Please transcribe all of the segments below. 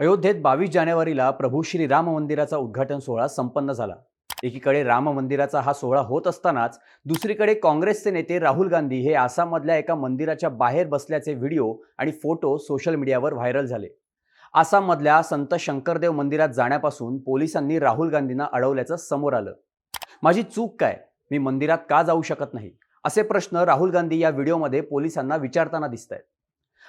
अयोध्येत बावीस जानेवारीला प्रभू श्री राम मंदिराचा उद्घाटन सोहळा संपन्न झाला. एकीकडे राम मंदिराचा हा सोहळा होत असतानाच दुसरीकडे काँग्रेसचे नेते राहुल गांधी हे आसाममधल्या एका मंदिराच्या बाहेर बसल्याचे व्हिडिओ आणि फोटो सोशल मीडियावर व्हायरल झाले. आसाममधल्या संत शंकरदेव मंदिरात जाण्यापासून पोलिसांनी राहुल गांधींना अडवल्याचं समोर आलं. माझी चूक काय? मी मंदिरात का जाऊ शकत नाही? असे प्रश्न राहुल गांधी या व्हिडिओमध्ये पोलिसांना विचारताना दिसत आहेत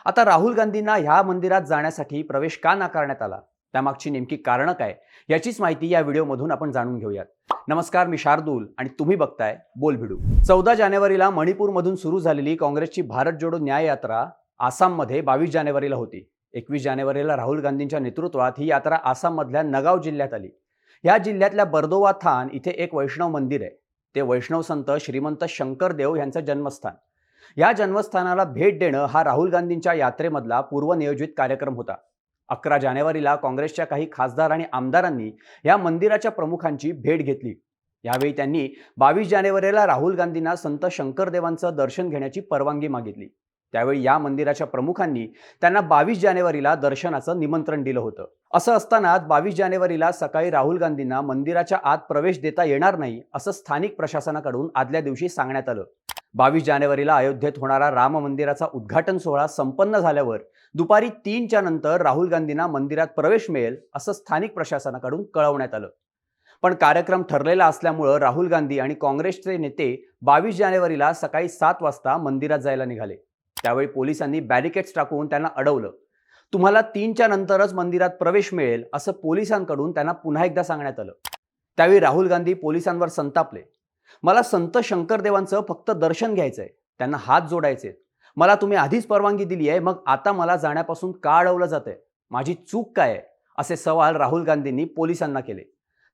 आता राहुल गांधींना ह्या मंदिरात जाण्यासाठी प्रवेश का नाकारण्यात आला? त्यामागची नेमकी कारणं काय? याचीच माहिती या व्हिडिओमधून आपण जाणून घेऊयात. नमस्कार मी शार्दूल आणि तुम्ही बघताय बोल भिडू. चौदा जानेवारीला मणिपूरमधून सुरू झालेली काँग्रेसची भारत जोडो न्याय यात्रा आसाममध्ये बावीस जानेवारीला होती. एकवीस जानेवारीला राहुल गांधींच्या नेतृत्वात ही यात्रा आसाममधल्या नगाव जिल्ह्यात आली. या जिल्ह्यातल्या बर्दोवा थान इथे एक वैष्णव मंदिर आहे. ते वैष्णव संत श्रीमंत शंकरदेव यांचं जन्मस्थान. या जन्मस्थानाला भेट देणं हा राहुल गांधींच्या यात्रेमधला पूर्वनियोजित कार्यक्रम होता. अकरा जानेवारीला काँग्रेसच्या काही खासदार आणि आमदारांनी या मंदिराच्या प्रमुखांची भेट घेतली. यावेळी त्यांनी बावीस जानेवारीला राहुल गांधींना संत शंकरदेवांचं दर्शन घेण्याची परवानगी मागितली. त्यावेळी या मंदिराच्या प्रमुखांनी त्यांना बावीस जानेवारीला दर्शनाचं निमंत्रण दिलं होतं. असं असताना बावीस जानेवारीला सकाळी राहुल गांधींना मंदिराच्या आत प्रवेश देता येणार नाही असं स्थानिक प्रशासनाकडून आदल्या दिवशी सांगण्यात आलं. बावीस जानेवारीला अयोध्येत होणारा राम मंदिराचा उद्घाटन सोहळा संपन्न झाल्यावर दुपारी तीनच्या नंतर राहुल गांधींना मंदिरात प्रवेश मिळेल असं स्थानिक प्रशासनाकडून कळवण्यात आलं. पण कार्यक्रम ठरलेला असल्यामुळं राहुल गांधी आणि काँग्रेसचे नेते बावीस जानेवारीला सकाळी सात वाजता मंदिरात जायला निघाले. त्यावेळी पोलिसांनी बॅरिकेड्स टाकून त्यांना अडवलं. तुम्हाला तीनच्या नंतरच मंदिरात प्रवेश मिळेल असं पोलिसांकडून त्यांना पुन्हा एकदा सांगण्यात आलं. त्यावेळी राहुल गांधी पोलिसांवर संतापले. मला संत शंकरदेवांचं फक्त दर्शन घ्यायचंय. त्यांना हात जोडायचे मला तुम्ही आधीच परवानगी दिली आहे मग आता मला जाण्यापासून का अडवलं जातंय? माझी चूक काय आहे? असे सवाल राहुल गांधींनी पोलिसांना केले.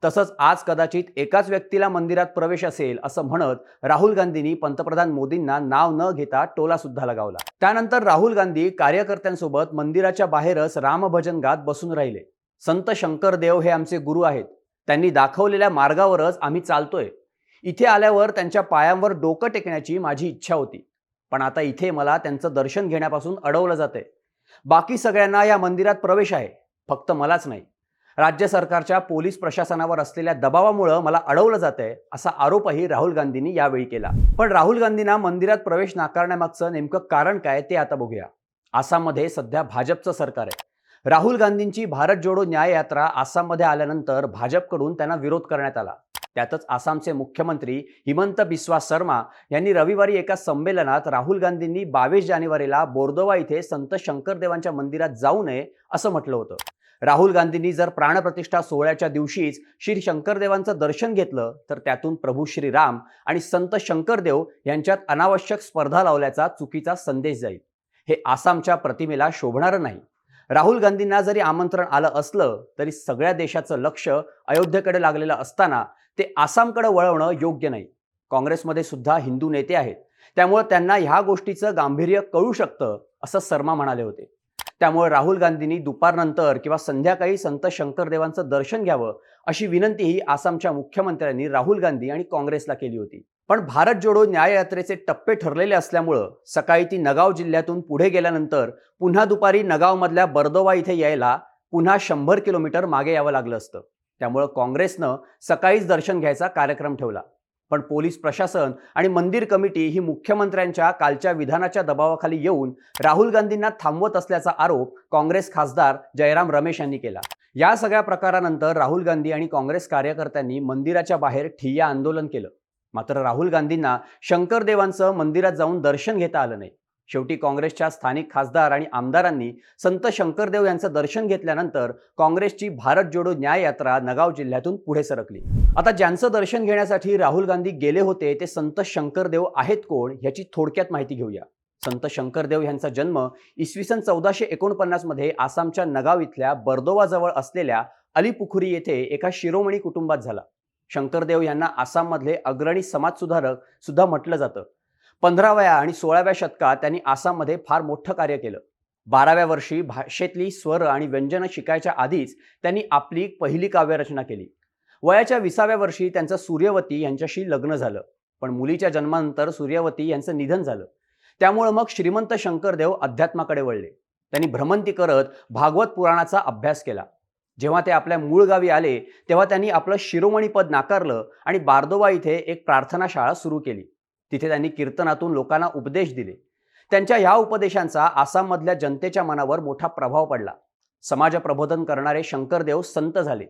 तसंच आज कदाचित एकाच व्यक्तीला मंदिरात प्रवेश असेल असं म्हणत राहुल गांधींनी पंतप्रधान मोदींना नाव न घेता टोला सुद्धा लगावला. त्यानंतर राहुल गांधी कार्यकर्त्यांसोबत मंदिराच्या बाहेरच रामभजन गात बसून राहिले. संत शंकरदेव हे आमचे गुरु आहेत. त्यांनी दाखवलेल्या मार्गावरच आम्ही चालतोय. इथे आल्यावर त्यांच्या पायांवर डोकं टेकण्याची माझी इच्छा होती. पण आता इथे मला त्यांचं दर्शन घेण्यापासून अडवलं जातंय. बाकी सगळ्यांना या मंदिरात प्रवेश आहे फक्त मलाच नाही. राज्य सरकारच्या पोलीस प्रशासनावर असलेल्या दबावामुळं मला अडवलं जातंय असा आरोपही राहुल गांधींनी यावेळी केला. पण राहुल गांधींना मंदिरात प्रवेश नाकारण्यामागचं नेमकं कारण काय ते आता बघूया. आसाममध्ये सध्या भाजपचं सरकार आहे. राहुल गांधींची भारत जोडो न्याय यात्रा आसाममध्ये आल्यानंतर भाजपकडून त्यांना विरोध करण्यात आला. त्यातच आसामचे मुख्यमंत्री हिमंत बिस्वा शर्मा यांनी रविवारी एका संमेलनात राहुल गांधींनी बावीस जानेवारीला बोर्दोवा इथे संत शंकरदेवांच्या मंदिरात जाऊ नये असं म्हटलं होतं. राहुल गांधींनी जर प्राणप्रतिष्ठा सोहळ्याच्या दिवशीच श्री शंकरदेवांचं दर्शन घेतलं तर त्यातून प्रभू श्रीराम आणि संत शंकरदेव यांच्यात अनावश्यक स्पर्धा लावल्याचा चुकीचा संदेश जाईल. हे आसामच्या प्रतिमेला शोभणारं नाही. राहुल गांधींना जरी आमंत्रण आलं असलं तरी सगळ्या देशाचं लक्ष अयोध्येकडे लागलेलं असताना ते आसामकडे वळवणं योग्य नाही. काँग्रेसमध्ये सुद्धा हिंदू नेते आहेत. त्यामुळे त्यांना ह्या गोष्टीचं गांभीर्य कळू शकतं असं शर्मा म्हणाले होते. त्यामुळे राहुल गांधींनी दुपारनंतर किंवा संध्याकाळी संत शंकरदेवांचं दर्शन घ्यावं अशी विनंतीही आसामच्या मुख्यमंत्र्यांनी राहुल गांधी आणि काँग्रेसला केली होती. पण भारत जोडो न्याययात्रेचे टप्पे ठरलेले असल्यामुळं सकाळी ती नगाव जिल्ह्यातून पुढे गेल्यानंतर पुन्हा दुपारी नगावमधल्या बर्दोवा इथे यायला पुन्हा शंभर किलोमीटर मागे यावं लागलं असतं. त्यामुळं काँग्रेसनं सकाळीच दर्शन घ्यायचा कार्यक्रम ठेवला. पण पोलीस प्रशासन आणि मंदिर कमिटी ही मुख्यमंत्र्यांच्या कालच्या विधानाच्या दबावाखाली येऊन राहुल गांधींना थांबवत असल्याचा आरोप काँग्रेस खासदार जयराम रमेश यांनी केला. या सगळ्या प्रकारानंतर राहुल गांधी आणि काँग्रेस कार्यकर्त्यांनी मंदिराच्या बाहेर ठिय्या आंदोलन केलं. मात्र राहुल गांधींना शंकरदेवांचं मंदिरात जाऊन दर्शन घेता आलं नाही. शेवटी काँग्रेसच्या स्थानिक खासदार आणि आमदारांनी संत शंकरदेव यांचं दर्शन घेतल्यानंतर काँग्रेसची भारत जोडो न्याय यात्रा नगाव जिल्ह्यातून पुढे सरकली. आता ज्यांचं दर्शन घेण्यासाठी राहुल गांधी गेले होते ते संत शंकरदेव आहेत कोण याची थोडक्यात माहिती घेऊया. संत शंकरदेव यांचा जन्म इसवी सन चौदाशे एकोणपन्नासमध्ये आसामच्या नगाव इथल्या बर्दोवाजवळ असलेल्या अलीपुखुरी येथे एका शिरोमणी कुटुंबात झाला. शंकरदेव यांना आसाममधले अग्रणी समाजसुधारक सुद्धा म्हटलं जातं. पंधराव्या आणि सोळाव्या शतकात त्यांनी आसाममध्ये फार मोठं कार्य केलं. बाराव्या वर्षी भाषेतली स्वर आणि व्यंजनं शिकायच्या आधीच त्यांनी आपली पहिली काव्यरचना केली. वयाच्या विसाव्या वर्षी त्यांचं सूर्यवती यांच्याशी लग्न झालं. पण मुलीच्या जन्मानंतर सूर्यवती यांचं निधन झालं. त्यामुळं मग श्रीमंत शंकरदेव अध्यात्माकडे वळले. त्यांनी भ्रमंती करत भागवत पुराणाचा अभ्यास केला. जेव्हा ते आपल्या मूळ गावी आले तेव्हा त्यांनी आपलं शिरोमणी पद नाकारलं आणि बारदोबा इथे एक प्रार्थना शाळा सुरू केली. तिथे त्यांनी कीर्तनातून लोकांना उपदेश दिले. त्यांच्या ह्या उपदेशांचा आसाममधल्या जनतेच्या मनावर मोठा प्रभाव पडला. समाज प्रबोधन करणारे शंकरदेव संत झाले.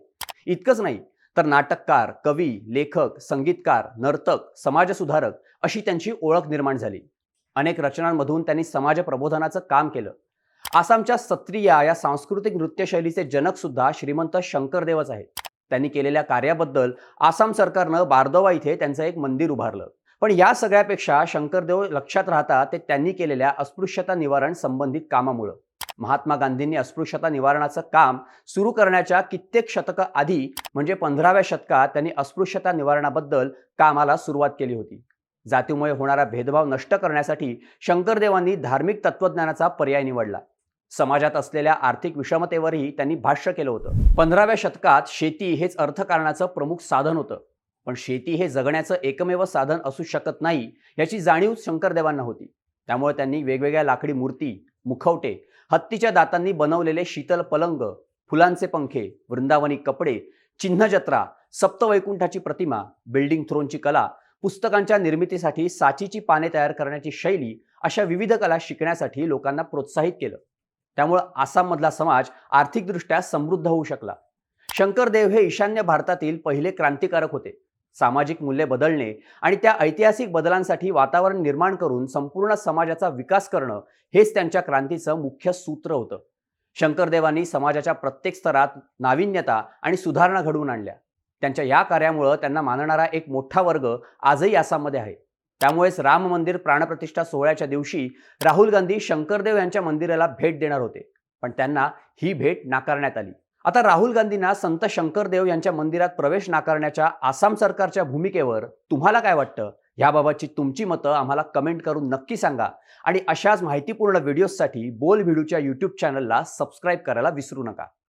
इतकंच नाही तर नाटककार कवी लेखक संगीतकार नर्तक समाजसुधारक अशी त्यांची ओळख निर्माण झाली. अनेक रचनांमधून त्यांनी समाज प्रबोधनाचं काम केलं. आसामच्या सत्रिया या सांस्कृतिक नृत्यशैलीचे जनक सुद्धा श्रीमंत शंकरदेवच आहेत. त्यांनी केलेल्या कार्याबद्दल आसाम सरकारनं बारदोवा इथे त्यांचं एक मंदिर उभारलं. पण या सगळ्यापेक्षा शंकरदेव लक्षात राहतात ते त्यांनी केलेल्या अस्पृश्यता निवारण संबंधित कामामुळं. महात्मा गांधींनी अस्पृश्यता निवारणाचं काम सुरू करण्याच्या कित्येक शतकं आधी म्हणजे पंधराव्या शतकात त्यांनी अस्पृश्यता निवारणाबद्दल कामाला सुरुवात केली होती. जातीमुळे होणारा भेदभाव नष्ट करण्यासाठी शंकरदेवांनी धार्मिक तत्वज्ञानाचा पर्याय निवडला. समाजात असलेल्या आर्थिक विषमतेवरही त्यांनी भाष्य केलं होतं. पंधराव्या शतकात शेती हेच अर्थकारणाचं प्रमुख साधन होतं. पण शेती हे जगण्याचं एकमेव साधन असू शकत नाही याची जाणीव शंकरदेवांना होती. त्यामुळे त्यांनी वेगवेगळ्या लाकडी मूर्ती मुखवटे हत्तीच्या दातांनी बनवलेले शीतल पलंग फुलांचे पंखे वृंदावनी कपडे चिन्हजत्रा सप्तवैकुंठाची प्रतिमा बिल्डिंग थ्रोनची कला पुस्तकांच्या निर्मितीसाठी साचीची पाने तयार करण्याची शैली अशा विविध कला शिकण्यासाठी लोकांना प्रोत्साहित केलं. त्यामुळं आसाममधला समाज आर्थिकदृष्ट्या समृद्ध होऊ शकला. शंकरदेव हे ईशान्य भारतातील पहिले क्रांतिकारक होते. सामाजिक मूल्ये बदलणे आणि त्या ऐतिहासिक बदलांसाठी वातावरण निर्माण करून संपूर्ण समाजाचा विकास करणं हेच त्यांच्या क्रांतीचं मुख्य सूत्र होतं. शंकरदेवांनी समाजाच्या प्रत्येक स्तरात नाविन्यता आणि सुधारणा घडवून आणल्या. त्यांच्या या कार्यामुळं त्यांना मानणारा एक मोठा वर्ग आजही आसाममध्ये आहे. त्यामुळेच राम मंदिर प्राणप्रतिष्ठा सोहळ्याच्या दिवशी राहुल गांधी शंकरदेव यांच्या मंदिराला भेट देणार होते. पण त्यांना ही भेट नाकारण्यात आली. आता राहुल गांधींना संत शंकरदेव यांच्या मंदिरात प्रवेश नाकारण्याच्या आसाम सरकारच्या भूमिकेवर तुम्हाला काय वाटतं? याबाबतची तुमची मतं आम्हाला कमेंट करून नक्की सांगा. आणि अशाच माहितीपूर्ण व्हिडिओजसाठी बोल व्हिडिओच्या यूट्यूब चॅनलला सबस्क्राईब करायला विसरू नका.